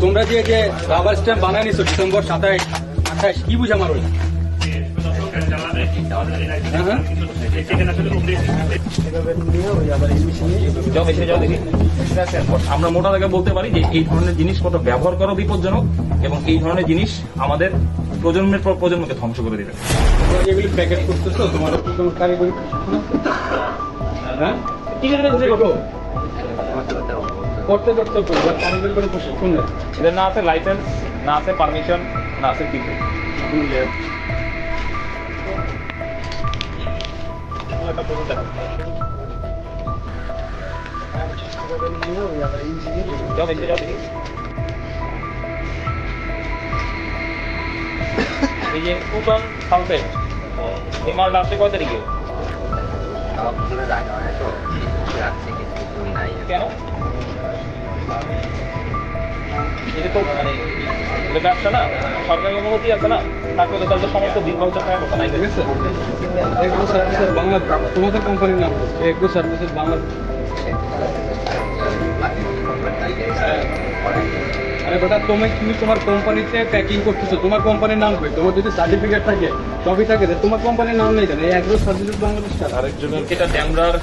তোমরা যে যে রাবার স্ট্যাম্প বানায় নিছো ডিসেম্বর সাতাইশ আঠাইশ কি বুঝা মারো হ্যাঁ হ্যাঁ। যাও এসে যাও দেখি আমরা মোটা দাগে বলতে পারি যে এই ধরনের জিনিসপত্র ব্যবহার করা বিপজ্জনক এবং এই ধরনের জিনিস আমাদের প্রজন্মের পর প্রজন্মকে ধ্বংস করে দেবে। প্যাকেট করতেছো তোমার কারিগরি হ্যাঁ? ঠিক আছে। করতে করতে করব কারিগরি কোনো প্রশিক্ষণ নেই এদের না আছে লাইসেন্স না আছে পারমিশন না আছে টিকিট যাও এসে যাও দেখি এই যে কুপন সালফেট এই মালটা আসছে কয় তারিখে? সবগুলো রাখা হয় তো। রাখছে কিছু নাই। কেন? এটা তো মানে ব্যবসা না সরকারি অনুমতি আছে না? তারপরে তো তাদের সমস্ত থাকার কথা নাই ঠিক আছে এগ্রো সার্ভিসেস বাংলা তোমাদের কোম্পানির নাম এগ্রো সার্ভিসেস বাংলা। আরে বেটা তুমি তুমি তোমার কোম্পানিতে প্যাকিং করতেছো তোমার কোম্পানির নাম কই তোমার যদি সার্টিফিকেট থাকে সবই থাকে তোমার কোম্পানির নাম নেই কেন? এই এগ্রো সার্ভিসেস বাংলাদেশটা। আরেকজনের এটা ড্যামরার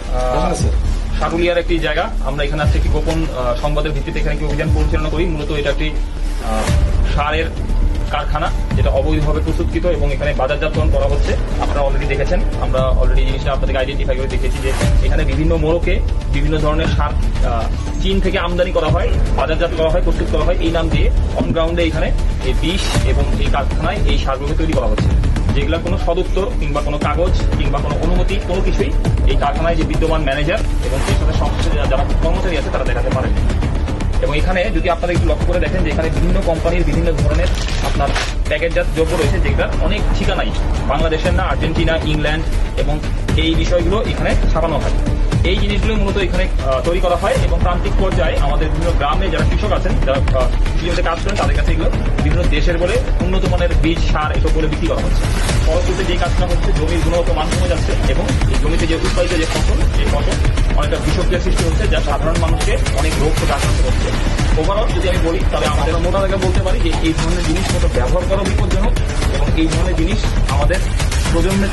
সারুলিয়ার একটি জায়গা। আমরা এখানে আজকে একটি গোপন সংবাদের ভিত্তিতে এখানে একটি অভিযান পরিচালনা করি। মূলত এটা একটি সারের কারখানা, যেটা অবৈধভাবে প্রস্তুতকৃত এবং এখানে বাজারজাতকরণ করা হচ্ছে। আপনারা অলরেডি দেখেছেন। আমরা অলরেডি জিনিসটা আপনাদেরকে আইডেন্টিফাই করে দেখেছি যে এখানে বিভিন্ন মোড়কে বিভিন্ন ধরনের সার চীন থেকে আমদানি করা হয়, বাজারজাত করা হয়, প্রস্তুত করা হয়। এই নাম দিয়ে অন গ্রাউন্ডে এখানে এই বিষ এবং এই কারখানায় এই সারগুলো তৈরি করা হচ্ছে। যেগুলা কোনো সদুত্তর কিংবা কোনো কাগজ কিংবা কোনো অনুমতি, কোনো কিছুই এই কারখানায় যে বিদ্যমান ম্যানেজার এবং সেই সাথে সংশ্লিষ্ট যারা- কর্মচারী আছে তারা দেখাতে পারেন। এবং এখানে যদি আপনারা একটু লক্ষ্য করে দেখেন যে এখানে বিভিন্ন কোম্পানির বিভিন্ন ধরনের আপনার প্যাকেটজাত যোগ্য রয়েছে যেগুলো অনেক ঠিকানাই। বাংলাদেশের না, আর্জেন্টিনা, ইংল্যান্ড এবং এই বিষয়গুলো এখানে ছাপানো হয় এই জিনিসগুলো মূলত এখানে তৈরি করা হয় এবং প্রান্তিক পর্যায়ে আমাদের বিভিন্ন গ্রামে যারা কৃষক আছেন, যারা কাজ করেন, তাদের কাছে এগুলো বিভিন্ন দেশের বলে উন্নত মানের বীজ, সার এসব বলে বিক্রি করা হচ্ছে। ফলশ্রুতিতে যে কাজটা হচ্ছে, জমির গুণগত মান কমে যাচ্ছে এবং এই জমিতে যে উৎপাদিত যে ফসল, সেই ফসল অনেকটা বিষক্রিয়া সৃষ্টি হচ্ছে, যা সাধারণ মানুষকে অনেক রোগ থেকে আক্রান্ত করছে ওভারঅল যদি আমি বলি, তাহলে আমাদের মোটা দাগে বলতে পারি যে এই ধরনের জিনিসপত্র ব্যবহার করা বিপজ্জনক এবং এই ধরনের জিনিস আমাদের প্রজন্মের পর